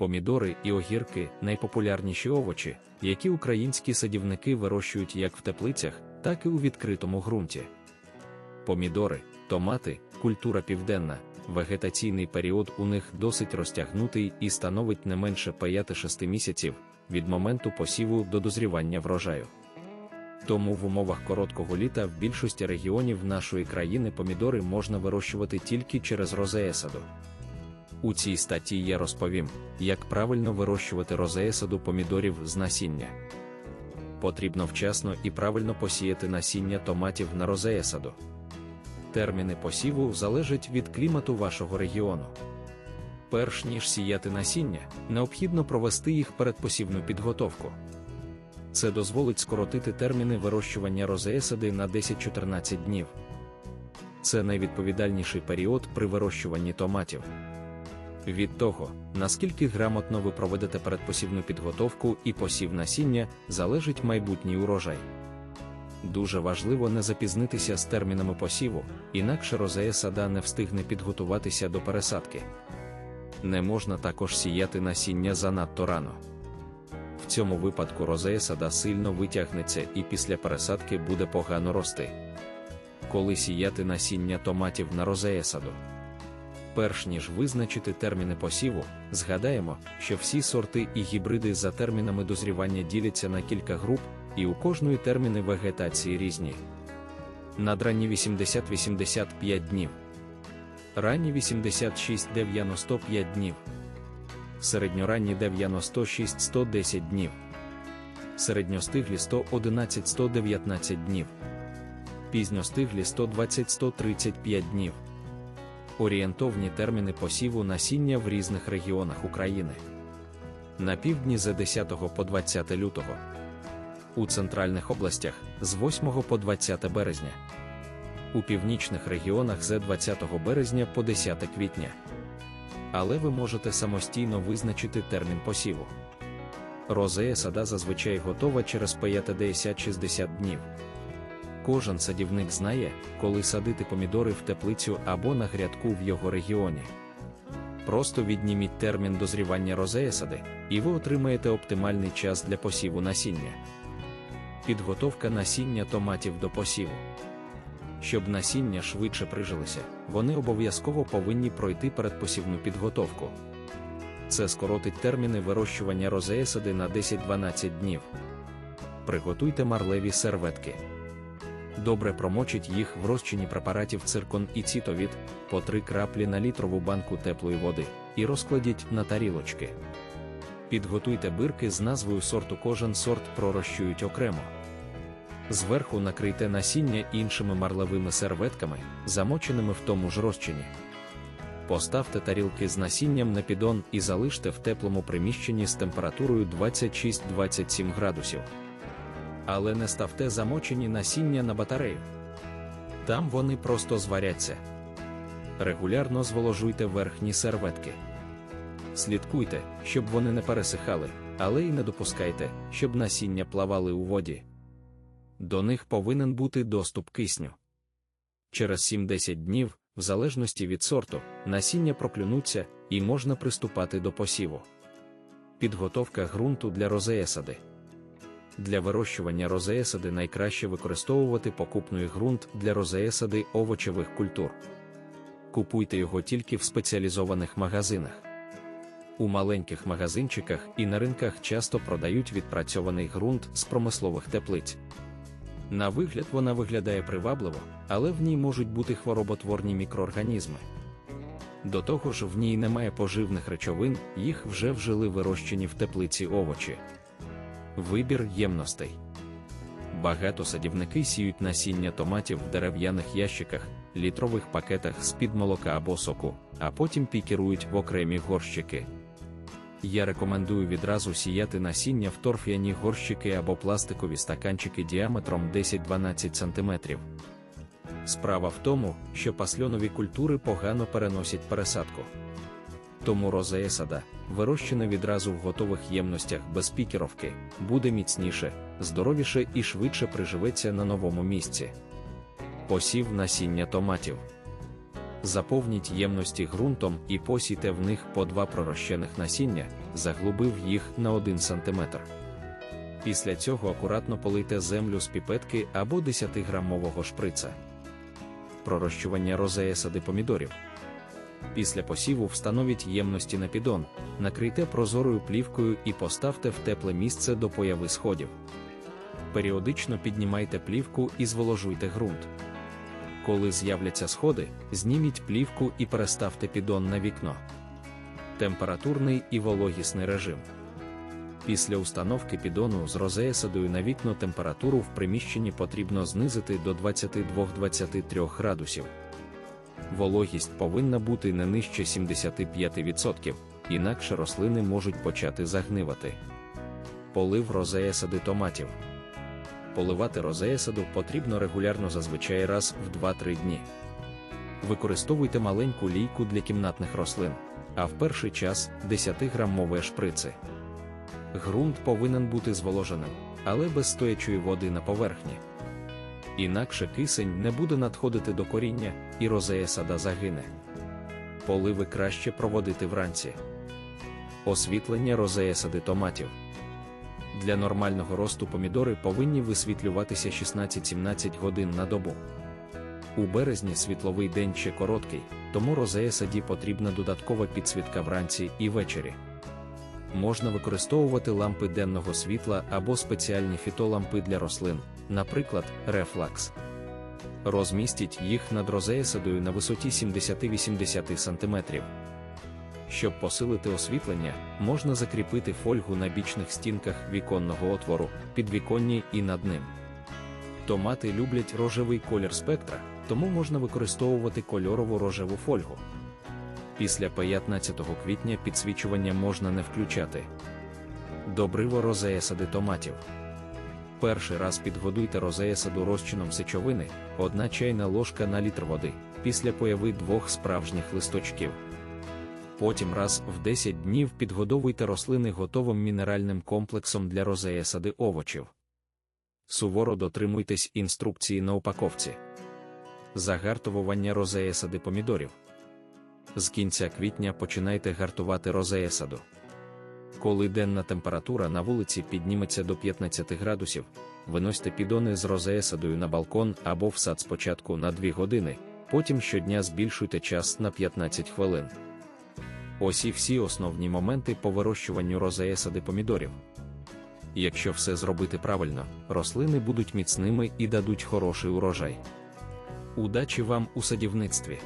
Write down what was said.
Помідори і огірки найпопулярніші овочі, які українські садівники вирощують як в теплицях, так і у відкритому ґрунті. Помідори, томати, культура південна, вегетаційний період у них досить розтягнутий і становить не менше 5-6 місяців від моменту посіву до дозрівання врожаю. Тому в умовах короткого літа в більшості регіонів нашої країни помідори можна вирощувати тільки через розеесаду. У цій статті я розповім, як правильно вирощувати розеесаду помідорів з насіння. Потрібно вчасно і правильно посіяти насіння томатів на розеесаду. Терміни посіву залежать від клімату вашого регіону. Перш ніж сіяти насіння, необхідно провести їх передпосівну підготовку. Це дозволить скоротити терміни вирощування розеесади на 10-14 днів. Це найвідповідальніший період при вирощуванні томатів. Від того, наскільки грамотно ви проведете передпосівну підготовку і посів насіння, залежить майбутній урожай. Дуже важливо не запізнитися з термінами посіву, інакше розея сада не встигне підготуватися до пересадки. Не можна також сіяти насіння занадто рано. В цьому випадку розея сада сильно витягнеться і після пересадки буде погано рости. Коли сіяти насіння томатів на розея саду. Перш ніж визначити терміни посіву, згадаємо, що всі сорти і гібриди за термінами дозрівання діляться на кілька груп, і у кожної терміни вегетації різні. Надранні 80-85 днів, ранні 86-95 днів, середньоранні 96-110 днів, середньостиглі 111-119 днів, пізньостиглі 120-135 днів. Орієнтовні терміни посіву насіння в різних регіонах України. На півдні з 10 по 20 лютого. У центральних областях з 8 по 20 березня. У північних регіонах з 20 березня по 10 квітня. Але ви можете самостійно визначити термін посіву. Розея сада зазвичай готова через 50-60 днів. Кожен садівник знає, коли садити помідори в теплицю або на грядку в його регіоні. Просто відніміть термін дозрівання розеясади, і ви отримаєте оптимальний час для посіву насіння. Підготовка насіння томатів до посіву. Щоб насіння швидше прижилися, вони обов'язково повинні пройти передпосівну підготовку. Це скоротить терміни вирощування розеясади на 10-12 днів. Приготуйте марлеві серветки добре промочіть їх в розчині препаратів циркон і цітовід по 3 краплі на літрову банку теплої води і розкладіть на тарілочки. Підготуйте бирки з назвою сорту, кожен сорт пророщують окремо. Зверху накрийте насіння іншими марлевими серветками, замоченими в тому ж розчині. Поставте тарілки з насінням на піддон і залиште в теплому приміщенні з температурою 26-27 градусів але не ставте замочені насіння на батарею. Там вони просто зваряться. Регулярно зволожуйте верхні серветки. Слідкуйте, щоб вони не пересихали, але й не допускайте, щоб насіння плавали у воді. До них повинен бути доступ кисню. Через 7-10 днів, в залежності від сорту, насіння проклюнуться і можна приступати до посіву. Підготовка ґрунту для розеясади. Для вирощування розеясади найкраще використовувати покупний ґрунт для розеясади овочевих культур. Купуйте його тільки в спеціалізованих магазинах. У маленьких магазинчиках і на ринках часто продають відпрацьований ґрунт з промислових теплиць. На вигляд вона виглядає привабливо, але в ній можуть бути хвороботворні мікроорганізми. До того ж, в ній немає поживних речовин, їх вже вжили вирощені в теплиці овочі. Вибір ємностей. Багато садівники сіють насіння томатів в дерев'яних ящиках, літрових пакетах з-під молока або соку, а потім пікірують в окремі горщики. Я рекомендую відразу сіяти насіння в торф'яні горщики або пластикові стаканчики діаметром 10-12 см. Справа в тому, що пасльонові культури погано переносять пересадку. Тому розея сада, вирощена відразу в готових ємностях без пікеровки, буде міцніше, здоровіше і швидше приживеться на новому місці. Посів насіння томатів. Заповніть ємності ґрунтом і посійте в них по два пророщених насіння, заглубив їх на 1 см. Після цього акуратно полийте землю з піпетки або 10-грамового шприца. Пророщування розея сади помідорів. Після посіву встановіть ємності на піддон, накрийте прозорою плівкою і поставте в тепле місце до появи сходів. Періодично піднімайте плівку і зволожуйте ґрунт. Коли з'являться сходи, зніміть плівку і переставте піддон на вікно. Температурний і вологісний режим. Після установки піддону з розеясадою на вікно температуру в приміщенні потрібно знизити до 22-23 градусів. Вологість повинна бути не нижче 75%, інакше рослини можуть почати загнивати. Полив розеясади томатів. Поливати розеясаду потрібно регулярно зазвичай раз в 2-3 дні. Використовуйте маленьку лійку для кімнатних рослин, а в перший час 10-грамові шприци. Грунт повинен бути зволоженим, але без стоячої води на поверхні. Інакше кисень не буде надходити до коріння, і розея сада загине. Поливи краще проводити вранці. Освітлення розея сади томатів. Для нормального росту помідори повинні висвітлюватися 16-17 годин на добу. У березні світловий день ще короткий, тому розея саді потрібна додаткова підсвітка вранці і ввечері. Можна використовувати лампи денного світла або спеціальні фітолампи для рослин, наприклад, рефлакс. Розмістіть їх над розеясадою на висоті 70-80 см. Щоб посилити освітлення, можна закріпити фольгу на бічних стінках віконного отвору, підвіконні і над ним. Томати люблять рожевий колір спектра, тому можна використовувати кольорову рожеву фольгу. Після 15 квітня підсвічування можна не включати. Добриво розеясади томатів. Перший раз підгодуйте розеясаду розчином сечовини, 1 чайна ложка на літр води, після появи двох справжніх листочків. Потім раз в 10 днів підгодовуйте рослини готовим мінеральним комплексом для розеясади овочів. Суворо дотримуйтесь інструкції на упаковці. Загартовування розеясади помідорів. З кінця квітня починайте гартувати розеясаду. Коли денна температура на вулиці підніметься до 15 градусів, виносьте підони з розеясадою на балкон або в сад спочатку на 2 години, потім щодня збільшуйте час на 15 хвилин. Ось і всі основні моменти по вирощуванню розеясади помідорів. Якщо все зробити правильно, рослини будуть міцними і дадуть хороший урожай. Удачі вам у садівництві!